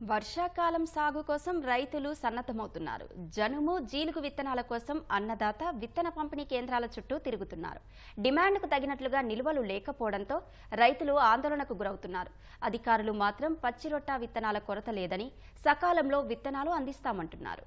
వర్షాకాలం సాగు కోసం రైతులు సన్నద్ధమవుతున్నారు. జనుము జీలుగు విత్తనాల కోసం అన్నదాత విత్తన పంపిణీ కేంద్రాల చుట్టూ తిరుగుతున్నారు. డిమాండ్కు తగినట్లుగా నిల్వలు లేకపోవడంతో రైతులు ఆందోళనకు గురవుతున్నారు. అధికారులు మాత్రం పచ్చిరొట్ట విత్తనాల కొరత లేదని సకాలంలో విత్తనాలు అందిస్తామంటున్నారు.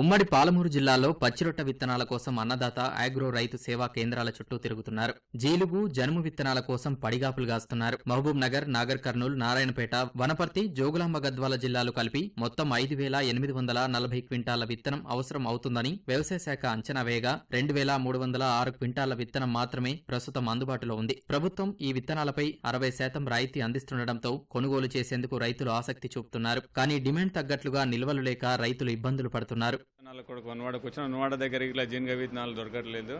ఉమ్మడి పాలమూరు జిల్లాలో పచ్చిరొట్ట విత్తనాల కోసం అన్నదాత ఆగ్రో రైతు సేవా కేంద్రాల చుట్టూ తిరుగుతున్నారు. జీలుగు జనుము విత్తనాల కోసం పడిగాపులు గాస్తున్నారు. మహబూబ్ నగర్ నాగర్ కర్నూలు నారాయణపేట వనపర్తి జోగులాంబ గద్వాల జిల్లాలు కలిపి మొత్తం ఐదు వేల ఎనిమిది వందల నలభై క్వింటాల విత్తనం అవసరం అవుతుందని వ్యవసాయ శాఖ అంచనా వేయగా రెండు వేల మూడు వందల ఆరు క్వింటాల విత్తనం మాత్రమే ప్రస్తుతం అందుబాటులో ఉంది. ప్రభుత్వం ఈ విత్తనాలపై అరవై శాతం రాయితీ అందిస్తుండటంతో కొనుగోలు చేసేందుకు రైతులు ఆసక్తి చూపుతున్నారు. కానీ డిమాండ్ తగ్గట్లుగా నిల్వలు లేక రైతులు ఇబ్బందులు పడుతున్నారు. విత్తనాలు కూడా కొనవాడకు వచ్చిన కొనవాడ దగ్గర ఇట్లా జీనగ విత్తనాలు దొరకట్లేదు.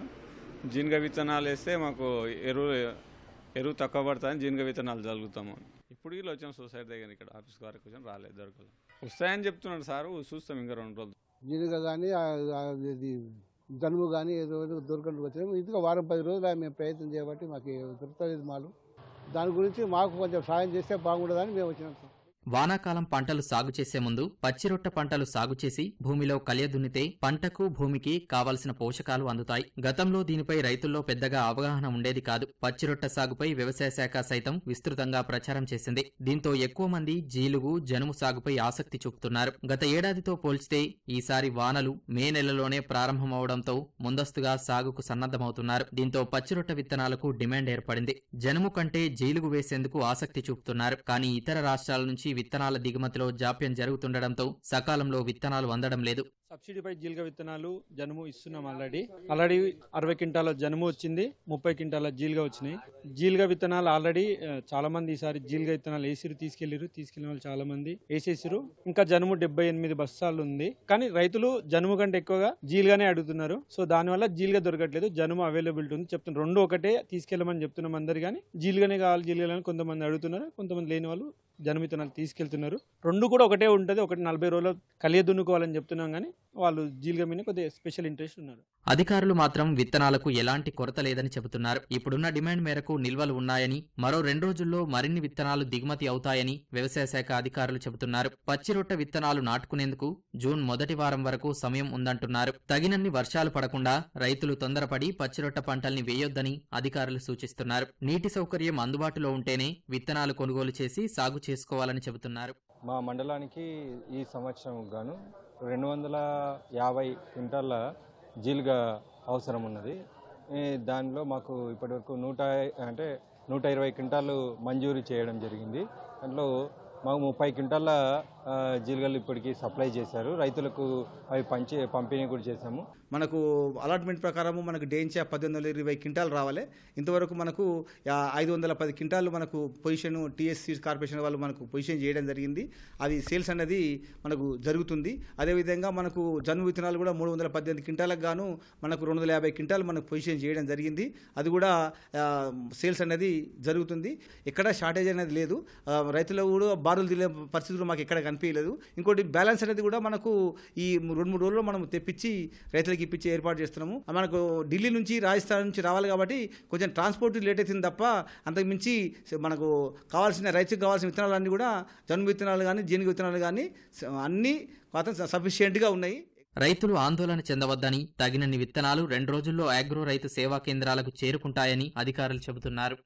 జీన్గ విత్తనాలు వేస్తే మాకు ఎరువు ఎరువు తక్కువ పడతాయని జీన్గ విత్తనాలు జరుగుతాము ఇప్పుడు వీళ్ళు వచ్చాం సొసైటీ దగ్గర ఇక్కడ ఆఫీస్ వరకు వచ్చాం రాలేదు దొరకలేదు. వస్తాయని చెప్తున్నాడు సార్ చూస్తాం ఇంకా రెండు రోజులు. జీనుగ కానీ ఇది జనుము కానీ ఏదో ఏదో దొరకడానికి వచ్చాము. ఇందుకు వారం పది రోజులు మేము ప్రయత్నం చేయబట్టి మాకు దొరుకుతలేదు మాలు. దాని గురించి మాకు కొంచెం సాయం చేస్తే బాగుండదని మేము వచ్చినాం సార్. వానాకాలం పంటలు సాగు చేసే ముందు పచ్చిరొట్ట పంటలు సాగు చేసి భూమిలో కలియదున్నితే పంటకు భూమికి కావలసిన పోషకాలు అందుతాయి. గతంలో దీనిపై రైతుల్లో పెద్దగా అవగాహన ఉండేది కాదు. పచ్చిరొట్ట సాగుపై వ్యవసాయ శాఖ సైతం విస్తృతంగా ప్రచారం చేసింది. దీంతో ఎక్కువ మంది జీలుగు జనుము సాగుపై ఆసక్తి చూపుతున్నారు. గత ఏడాదితో పోల్చితే ఈసారి వానలు మే నెలలోనే ప్రారంభమవడంతో ముందస్తుగా సాగుకు సన్నద్ధమవుతున్నారు. దీంతో పచ్చిరొట్ట విత్తనాలకు డిమాండ్ ఏర్పడింది. జనుము కంటే జీలుగు వేసేందుకు ఆసక్తి చూపుతున్నారు. కానీ ఇతర రాష్ట్రాల నుంచి విత్తనాల దిగుమతిలో జాప్యం జరుగుతుండటంతో సకాలంలో విత్తనాలు అందడం లేదు. సబ్సిడీపై జీలక విత్తనాలు జనుము ఇస్తున్నాం ఆల్రెడీ. ఆల్రెడీ అరవై క్వింటాల జనుము వచ్చింది ముప్పై క్వింటాల జీలుగా వచ్చినాయి. జీలుగ విత్తనాలు ఆల్రెడీ చాలా మంది ఈసారి జీలుగా విత్తనాలు వేసిరు తీసుకెళ్ళిరు తీసుకెళ్ళిన వాళ్ళు చాలా మంది వేసేసిరు. ఇంకా జనుము డెబ్బై ఎనిమిది బస్తాలు ఉంది. కానీ రైతులు జనుము కంటే ఎక్కువగా జీలుగానే అడుగుతున్నారు. సో దానివల్ల జీలుగా దొరకట్లేదు జనుము అవైలబిలిటీ ఉంది. చెప్తున్నారు రెండు ఒకటే తీసుకెళ్ళమని చెప్తున్నాం అందరు కానీ జీలుగానే కావాలి జీలుగానే కొంతమంది అడుగుతున్నారు. కొంతమంది లేని వాళ్ళు జనుము తీసుకెళ్తున్నారు. రెండు కూడా ఒకటే ఉంటుంది ఒకటి నలభై రోజులు కలియ దున్నుకోవాలని చెప్తున్నాం కానీ వాళ్ళు జీలుగ మీద కొద్దిగా స్పెషల్ ఇంట్రెస్ట్ ఉన్నారు. అధికారులు మాత్రం విత్తనాలకు ఎలాంటి కొరత లేదని చెబుతున్నారు. ఇప్పుడున్న డిమాండ్ మేరకు నిల్వలు ఉన్నాయని మరో రెండు రోజుల్లో మరిన్ని విత్తనాలు దిగుమతి అవుతాయని వ్యవసాయ శాఖ అధికారులు చెబుతున్నారు. పచ్చిరొట్ట విత్తనాలు నాటుకునేందుకు జూన్ మొదటి వారం వరకు సమయం ఉందంటున్నారు. తగినన్ని వర్షాలు పడకుండా రైతులు తొందరపడి పచ్చిరొట్ట పంటల్ని వేయొద్దని అధికారులు సూచిస్తున్నారు. నీటి సౌకర్యం అందుబాటులో ఉంటేనే విత్తనాలు కొనుగోలు చేసి సాగు చేసుకోవాలని చెబుతున్నారు. మా మండలానికి ఈ సంవత్సరం గాను రెండు వందల యాభై క్వింటాల జీలుగా అవసరం ఉన్నది. దానిలో మాకు ఇప్పటివరకు నూట అంటే నూట ఇరవై క్వింటాలు మంజూరు చేయడం జరిగింది. దాంట్లో మాకు ముప్పై క్వింటాల జీలగలు జీలుగలు సప్లై చేశారు. రైతులకు అవి పంచి పంపిణీ కూడా చేశాము. మనకు అలాట్మెంట్ ప్రకారము మనకు డేంచా పద్దెనిమిది వందల ఇరవై క్వింటాలు రావాలి. ఇంతవరకు మనకు ఐదు వందల పది క్వింటాలు మనకు పొజిషన్ టీఎస్సీ కార్పొరేషన్ వాళ్ళు మనకు పొజిషన్ చేయడం జరిగింది. అది సేల్స్ అనేది మనకు జరుగుతుంది. అదేవిధంగా మనకు జన్మ విత్తనాలు కూడా మూడు వందల పద్దెనిమిది క్వింటాలకు గాను మనకు రెండు వందల యాభై క్వింటాలు మనకు పొజిషన్ చేయడం జరిగింది. అది కూడా సేల్స్ అనేది జరుగుతుంది. ఎక్కడ షార్టేజ్ అనేది లేదు. రైతులు కూడా బారులు తినే పరిస్థితులు మాకు ఎక్కడ కనిపించలేదు. ఇంకోటి బ్యాలెన్స్ అనేది కూడా మనకు ఈ రెండు మూడు రోజుల్లో మనం తెప్పించి రైతులకు ఇప్పించి ఏర్పాటు చేస్తున్నాము. మనకు ఢిల్లీ నుంచి రాజస్థాన్ నుంచి రావాలి కాబట్టి కొంచెం ట్రాన్స్పోర్ట్ లేట్ అవుతుంది తప్ప అంతకుమించి మనకు కావాల్సిన రైతుకు కావాల్సిన విత్తనాలన్నీ కూడా జనుము విత్తనాలు కానీ జీనిగ విత్తనాలు కానీ అన్నీ మాత్రం సఫిషియెంట్గా ఉన్నాయి. రైతులు ఆందోళన చెందవద్దని తగినన్ని విత్తనాలు రెండు రోజుల్లో ఆగ్రో రైతు సేవా కేంద్రాలకు చేరుకుంటాయని అధికారులు చెబుతున్నారు.